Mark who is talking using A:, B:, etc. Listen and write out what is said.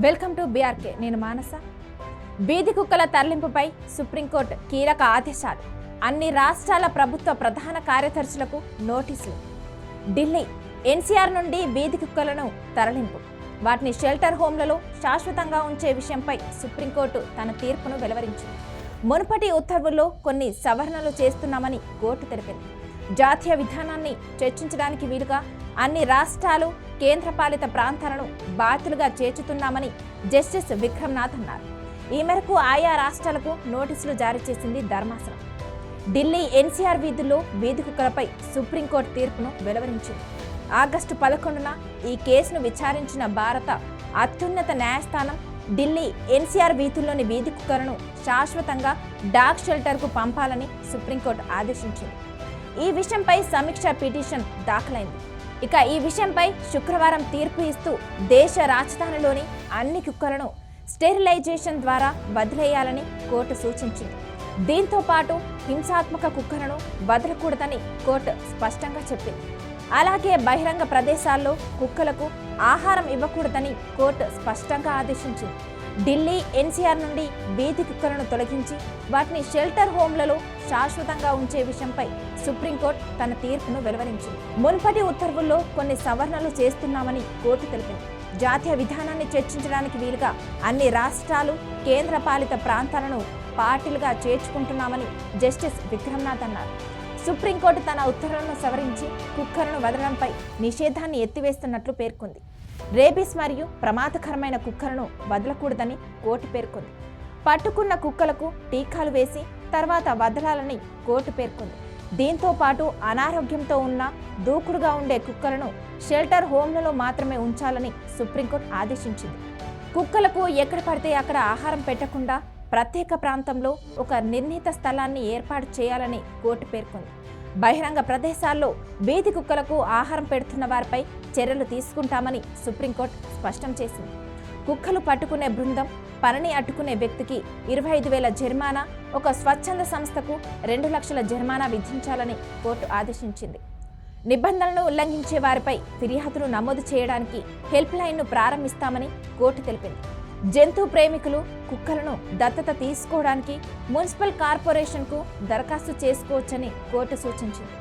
A: Welcome to BRK. నేను మానస. బీది కుక్కల తరలింపుపై supreme court కీలక ఆదేశాలు. అన్ని రాష్ట్రాల ప్రభుత్వ ప్రధాన కార్యదర్శులకు నోటీసులు. ఢిల్లీ ఎన్సీఆర్ నుండి బీది కుక్కలను తరలింపు. వాటిని షెల్టర్ హోమ్లలో శాశ్వతంగా ఉంచే విషయంపై సుప్రీంకోర్టు తన తీర్పును వెలువరించింది. మునుపటి ఉత్తర్వుల్లో కొన్ని సవరణలు చేస్తున్నామని కోర్టు తెలిపింది. జాతీయ విధానాన్ని చర్చించడానికి వీలుగా అన్ని రాష్ట్రాలు కేంద్రపాలిత ప్రాంతాలను బాధ్యులుగా చేర్చుతున్నామని జస్టిస్ విక్రమ్నాథ్ అన్నారు. ఈ మేరకు ఆయా రాష్ట్రాలకు నోటీసులు జారీ చేసింది ధర్మాసనం. ఢిల్లీ ఎన్సీఆర్ వీధుల్లో వీధి కుక్కలపై సుప్రీంకోర్టు తీర్పును వెలువరించింది. ఆగస్టు పదకొండున ఈ కేసును విచారించిన భారత అత్యున్నత న్యాయస్థానం ఢిల్లీ ఎన్సీఆర్ వీధుల్లోని వీధి కుక్కలను శాశ్వతంగా డాగ్ షెల్టర్కు పంపాలని సుప్రీంకోర్టు ఆదేశించింది. ఈ విషయంపై సమీక్ష పిటిషన్ దాఖలైంది. ఇక ఈ విషయంపై శుక్రవారం తీర్పు ఇస్తూ దేశ రాజధానిలోని అన్ని కుక్కలను స్టెరిలైజేషన్ ద్వారా వదిలేయాలని కోర్టు సూచించింది. దీంతో పాటు హింసాత్మక కుక్కలను వదలకూడదని కోర్టు స్పష్టంగా చెప్పింది. అలాగే బహిరంగ ప్రదేశాల్లో కుక్కలకు ఆహారం ఇవ్వకూడదని కోర్టు స్పష్టంగా ఆదేశించింది. ఢిల్లీ ఎన్సీఆర్ నుండి వీధి కుక్కలను తొలగించి వాటిని షెల్టర్ హోమ్లలో శాశ్వతంగా ఉంచే విషయంపై సుప్రీంకోర్టు తన తీర్పును వెలువరించింది. మునుపటి ఉత్తర్వుల్లో కొన్ని సవరణలు చేస్తున్నామని కోర్టు తెలిపింది. జాతీయ విధానాన్ని చర్చించడానికి వీలుగా అన్ని రాష్ట్రాలు కేంద్రపాలిత ప్రాంతాలను పార్టీలుగా చేర్చుకుంటున్నామని జస్టిస్ విక్రమ్నాథ్ అన్నారు. సుప్రీంకోర్టు తన ఉత్తర్వులను సవరించి కుక్కలను వదలడంపై నిషేధాన్ని ఎత్తివేస్తున్నట్లు పేర్కొంది. రేబీస్ మరియు ప్రమాదకరమైన కుక్కలను వదలకూడదని కోర్టు పేర్కొంది. పట్టుకున్న కుక్కలకు టీకాలు వేసి తర్వాత వదలాలని కోర్టు పేర్కొంది. దీంతో పాటు అనారోగ్యంతో ఉన్న దూకుడుగా ఉండే కుక్కలను షెల్టర్ హోమ్లలో మాత్రమే ఉంచాలని సుప్రీంకోర్టు ఆదేశించింది. కుక్కలకు ఎక్కడ పడితే అక్కడ ఆహారం పెట్టకుండా ప్రత్యేక ప్రాంతంలో ఒక నిర్ణీత స్థలాన్ని ఏర్పాటు చేయాలని కోర్టు పేర్కొంది. బహిరంగ ప్రదేశాల్లో వీధి కుక్కలకు ఆహారం పెడుతున్న వారిపై చర్యలు తీసుకుంటామని సుప్రీంకోర్టు స్పష్టం చేసింది. కుక్కలు పట్టుకునే బృందం పనిని అట్టుకునే వ్యక్తికి ఇరవై ఐదు వేల జరిమానా ఒక స్వచ్ఛంద సంస్థకు రెండు లక్షల జరిమానా విధించాలని కోర్టు ఆదేశించింది. నిబంధనలను ఉల్లంఘించే వారిపై ఫిర్యాదులు నమోదు చేయడానికి హెల్ప్ లైన్ను ప్రారంభిస్తామని కోర్టు తెలిపింది. జంతు ప్రేమికులు కుక్కలను దత్తత తీసుకోవడానికి మున్సిపల్ కార్పొరేషన్కు దరఖాస్తు చేసుకోవచ్చని కోర్టు సూచించింది.